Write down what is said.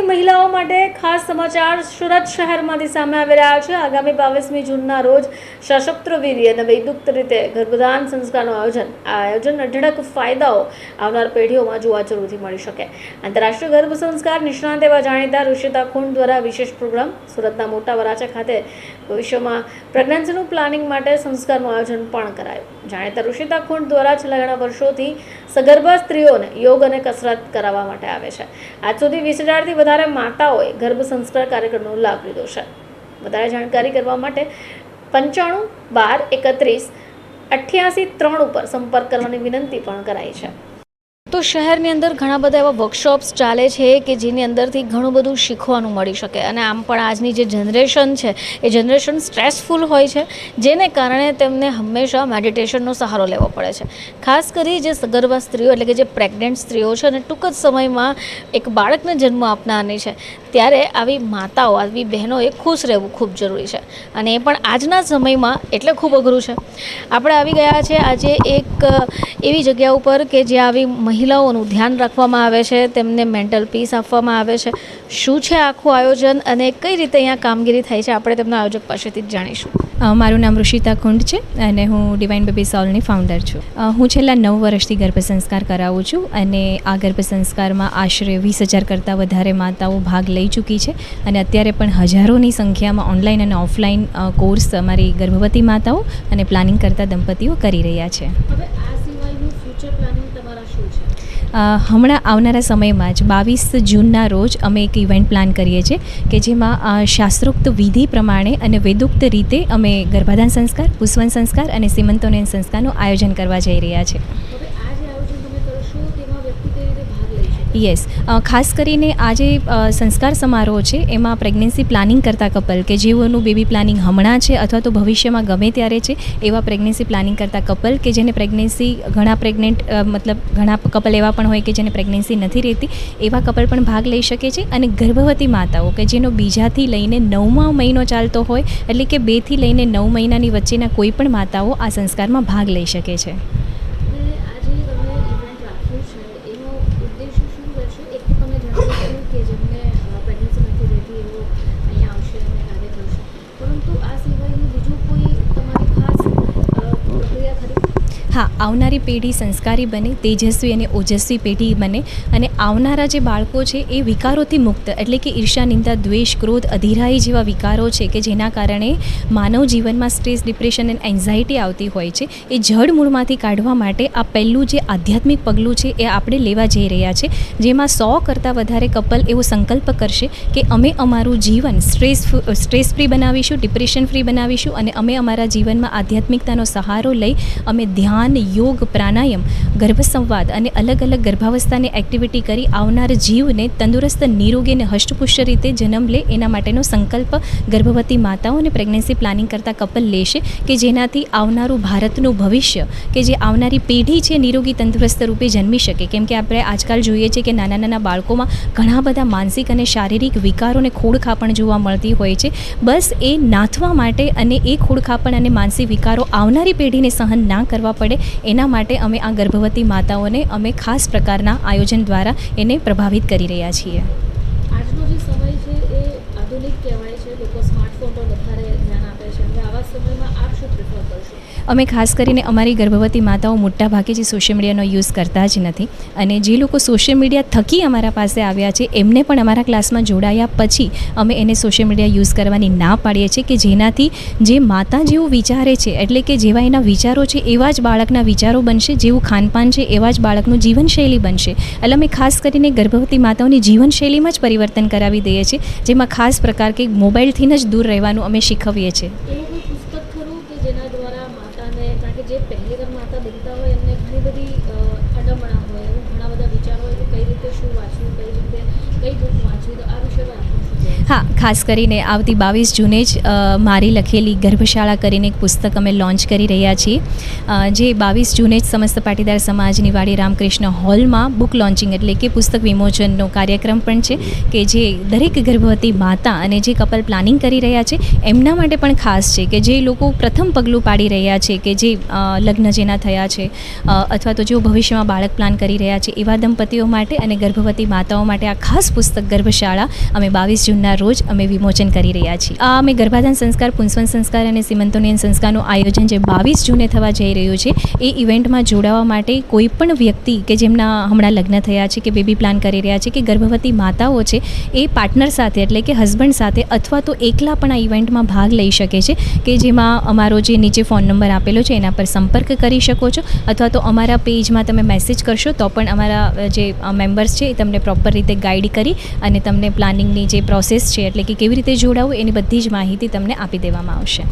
ગર્ભવતી મહિલાઓ માટે ખાસ સમાચાર સુરત શહેરમાંથી સામે આવી રહ્યા છે. આગામી બાવીસમી જૂનના રોજ સશસ્ત્ર વીર્ય અને વૈદુક્ત રીતે ગર્ભદાન સંસ્કારનું આયોજન, આ આયોજન અઢળક ફાયદાઓ આવનાર પેઢીઓમાં જોવા જરૂરથી મળી શકે. આંતરરાષ્ટ્રીય ગર્ભ સંસ્કાર નિષ્ણાંત એવા જાણીતા ઋષિતા ખૂંડ દ્વારા વિશેષ પ્રોગ્રામ સુરતના મોટા વરાછા ખાતે ભવિષ્યમાં પ્રેગ્નન્સીનું પ્લાનિંગ માટે સંસ્કારનું આયોજન પણ કરાયું. જાણીતા ઋષિતા ખુંડ દ્વારા છેલ્લા ઘણા વર્ષોથી સગર્ભા સ્ત્રીઓને યોગ અને કસરત કરાવવા માટે આવે છે. આજ સુધી વીસ હજારથી વધારે માતાઓએ ગર્ભ સંસ્કાર કાર્યક્રમનો લાભ લીધો છે. વધારે જાણકારી કરવા માટે પંચાણું બાર એકત્રીસ અઠ્યાસી ત્રણ ઉપર સંપર્ક કરવાની વિનંતી પણ કરાઈ છે. તો શહેરની અંદર ઘણા બધા એવા વર્કશોપ્સ ચાલે છે કે જેની અંદરથી ઘણું બધું શીખવાનું મળી શકે. અને આમ પણ આજની જે જનરેશન છે, એ જનરેશન સ્ટ્રેસફુલ હોય છે, જેને કારણે તેમને હંમેશા મેડિટેશનનો સહારો લેવો પડે છે. ખાસ કરી જે સગર્ભા સ્ત્રીઓ એટલે કે જે પ્રેગ્નન્ટ સ્ત્રીઓ છે, અને ટૂંક જ સમયમાં એક બાળકને જન્મ આપનારની છે, ત્યારે આવી માતાઓ, આવી બહેનોએ ખુશ રહેવું ખૂબ જરૂરી છે. અને એ પણ આજના સમયમાં એટલે ખૂબ અઘરું છે. આપણે આવી ગયા છે આજે એક એવી જગ્યા ઉપર કે જ્યાં આવી મહિલાઓનું ધ્યાન રાખવામાં આવે છે તેમને મેન્ટલ પીસ આપવામાં આવે છે. શું છે આખું આયોજન અને કઈ રીતે અહીંયા કામગીરી થાય છે આપણે તેમના આયોજક પાસેથી જ જાણીશું. મારું નામ ઋષિતા કુંડ છે અને હું ડિવાઇન બેબી સોલની ફાઉન્ડર છું. હું છેલ્લા નવ વર્ષથી ગર્ભ સંસ્કાર કરાવું છું અને આ ગર્ભ સંસ્કારમાં આશરે વીસ હજાર કરતાં વધારે માતાઓ ભાગ લઈ ચૂકી છે અને અત્યારે પણ હજારોની સંખ્યામાં ઓનલાઈન અને ઓફલાઈન કોર્સ અમારી ગર્ભવતી માતાઓ અને પ્લાનિંગ કરતા દંપતીઓ કરી રહ્યા છે હવે આ સિવાયનું ફ્યુચર પ્લાનિંગ તમારા શું છે અ, હમણાં આવનારા સમયમાં જ બાવીસ જૂનના રોજ અમે એક ઇવેન્ટ પ્લાન કરીએ છીએ કે જેમાં શાસ્ત્રોક્ત વિધિ પ્રમાણે અને વેદોક્ત રીતે અમે ગર્ભાધાન સંસ્કાર, પુષ્વન સંસ્કાર અને સીમંતોનયન સંસ્કારનું આયોજન કરવા જઈ રહ્યા છે હવે આ જે આયોજન તમે કરશો તેમાં વ્યક્તિ કઈ રીતે ભાગ લઈ શકે યસ ખાસ કરીને આ જે સંસ્કાર સમારોહ છે, એમાં પ્રેગ્નન્સી પ્લાનિંગ કરતા કપલ કે જેઓનું બેબી પ્લાનિંગ હમણાં છે અથવા તો ભવિષ્યમાં ગમે ત્યારે છે, એવા પ્રેગ્નન્સી પ્લાનિંગ કરતા કપલ કે જેને પ્રેગ્નન્સી ઘણા પ્રેગ્નેન્ટ મતલબ ઘણા કપલ એવા પણ હોય કે જેને પ્રેગ્નન્સી નથી રહેતી, એવા કપલ પણ ભાગ લઈ શકે છે. અને ગર્ભવતી માતાઓ કે જેનો બીજાથી લઈને નવમા મહિનો ચાલતો હોય, એટલે કે બેથી લઈને નવ મહિનાની વચ્ચેના કોઈ પણ માતાઓ આ સંસ્કારમાં ભાગ લઈ શકે છે અને આ જે તમે ઇવેન્ટ રાખ્યું છે એનો ઉદ્દેશ્ય શું રહેશે એક તો તમે જણાવ્યું કે જેમને પ્રેગ્નન્સી નથી રહેતી એવો અહીંયા આવશે અને કાર્ય કરશે પરંતુ આ સિવાયનું બીજું કોઈ તમારી ખાસ અ, પ્રક્રિયા ખરી હા, આવનારી પેઢી સંસ્કારી બને, તેજસ્વી અને ઓજસ્વી પેઢી બને અને આવનારા જે બાળકો છે એ વિકારોથી મુક્ત, એટલે કે ઈર્ષા નિંદા, દ્વેષ, ક્રોધ, અધિરાઈ જેવા વિકારો છે કે જેના કારણે માનવ જીવનમાં સ્ટ્રેસ, ડિપ્રેશન એન્ડ એન્ઝાયટી આવતી હોય છે, એ જડ મૂળમાંથી કાઢવા માટે આ પહેલું જે આધ્યાત્મિક પગલું છે એ આપણે લેવા જઈ રહ્યા છે, જેમાં સો કરતાં વધારે કપલ એવો સંકલ્પ કરશે કે અમે અમારું જીવન સ્ટ્રેસ સ્ટ્રેસ ફ્રી બનાવીશું, ડિપ્રેશન ફ્રી બનાવીશું અને અમે અમારા જીવનમાં આધ્યાત્મિકતાનો સહારો લઈ અમે ધ્યાન યોગ, પ્રાણાયામ ગર્ભ સંવાદ અને અલગ અલગ ગર્ભાવસ્થાની એક્ટિવિટી કરી આવનાર જીવને તંદુરસ્ત, નિરોગી અને હષ્ટપુષ્ટ રીતે જન્મ લે એના માટેનો સંકલ્પ ગર્ભવતી માતાઓ અને પ્રેગ્નન્સી પ્લાનિંગ કરતા કપલ લેશે કે જેનાથી આવનારું ભારતનું ભવિષ્ય કે જે આવનારી પેઢી છે નિરોગી, તંદુરસ્ત રૂપે જન્મી શકે. કેમ કે આપણે આજકાલ જોઈએ છીએ કે નાના નાના બાળકોમાં ઘણા બધા માનસિક અને શારીરિક વિકારોને ખોડખાપણ જોવા મળતી હોય છે. બસ એ નાથવા માટે અને એ ખોડખાપણ અને માનસિક વિકારો આવનારી પેઢીને સહન ના કરવા પડે એના માટે અમે આ ગર્ભવતી માતાઓને અમે ખાસ પ્રકારના આયોજન દ્વારા એને પ્રભાવિત કરી રહ્યા છીએ. આજનો જે સમય છે એ આધુનિક કહેવાય છે, લોકો સ્માર્ટફોન પર વધારે ધ્યાન આપે છે હવે આવા સમયમાં આપ શું પ્રિફર કરશો? અમે ખાસ કરીને અમારી ગર્ભવતી માતાઓ મોટાભાગે જે સોશિયલ મીડિયાનો યુઝ કરતા જ નથી. અને જે લોકો સોશિયલ મીડિયા થકી અમારા પાસે આવ્યા છે એમને પણ અમારા ક્લાસમાં જોડાયા પછી અમે એને સોશિયલ મીડિયા યુઝ કરવાની ના પાડીએ છીએ કે જેનાથી જે માતા જેવું વિચારે છે એટલે કે જેવા એના વિચારો છે એવા જ બાળકના વિચારો બનશે જેવું ખાનપાન છે એવા જ બાળકનું જીવનશૈલી બનશે. એટલે અમે ખાસ કરીને ગર્ભવતી માતાઓની જીવનશૈલીમાં જ પરિવર્તન કરાવી દઈએ છીએ જેમાં ખાસ પ્રકાર કે મોબાઈલથી જ દૂર રહેવાનું અમે શીખવીએ છીએ એવું કોઈ પુસ્તક ખરું કે જેના દ્વારા માતાને કારણ કે જે પહેલી વાર માતા બનતા હોય, એમને ઘણી બધી અડમણા હોય, એવું ઘણા બધા વિચારો હોય કે કઈ રીતે શું વાંચવું, કઈ રીતે હા, ખાસ કરીને આવતી બાવીસ જૂને જ મારી લખેલી ગર્ભશાળા કરીને એક પુસ્તક અમે લોન્ચ કરી રહ્યા છીએ. જે બાવીસ જૂને જ સમસ્ત પાટીદાર સમાજની વાડી રામકૃષ્ણ હોલમાં બુક લોન્ચિંગ એટલે કે પુસ્તક વિમોચનનો કાર્યક્રમ પણ છે, કે જે દરેક ગર્ભવતી માતા અને જે કપલ પ્લાનિંગ કરી રહ્યા છે, એમના માટે પણ ખાસ છે, કે જે લોકો પ્રથમ પગલું પાડી રહ્યા છે, કે જે લગ્ન જેના થયા છે અથવા તો જેઓ ભવિષ્યમાં બાળક પ્લાન કરી રહ્યા છે, એવા દંપતીઓ માટે અને ગર્ભવતી માતાઓ માટે આ ખાસ પુસ્તક ગર્ભશાળા અમે બાવીસ જૂનના રોજ અમે વિમોચન કરી રહ્યા છીએ. આ અમે ગર્ભાધાન સંસ્કાર, પુંસવન સંસ્કાર અને સિમંતોનિયન સંસ્કારનું આયોજન જે બાવીસ જૂને થવા જઈ રહ્યું છે, એ ઇવેન્ટમાં જોડાવા માટે કોઈ પણ વ્યક્તિ કે જેમના હમણાં લગ્ન થયા છે કે બેબી પ્લાન કરી રહ્યા છે કે ગર્ભવતી માતાઓ છે, એ પાર્ટનર સાથે એટલે કે હસબન્ડ સાથે અથવા તો એકલા પણ આ ઇવેન્ટમાં ભાગ લઈ શકે છે કે જેમાં અમારો જે નીચે ફોન નંબર આપેલો છે એના પર સંપર્ક કરી શકો છો અથવા તો અમારા પેજમાં તમે મેસેજ કરશો તો પણ અમારા જે મેમ્બર્સ છે એ તમને પ્રોપર રીતે ગાઈડ કરી અને તમને પ્લાનિંગની જે પ્રોસેસ છે, એટલે કે કેવી રીતે જોડાવવું એની બધી જ માહિતી તમને આપી દેવામાં આવશે.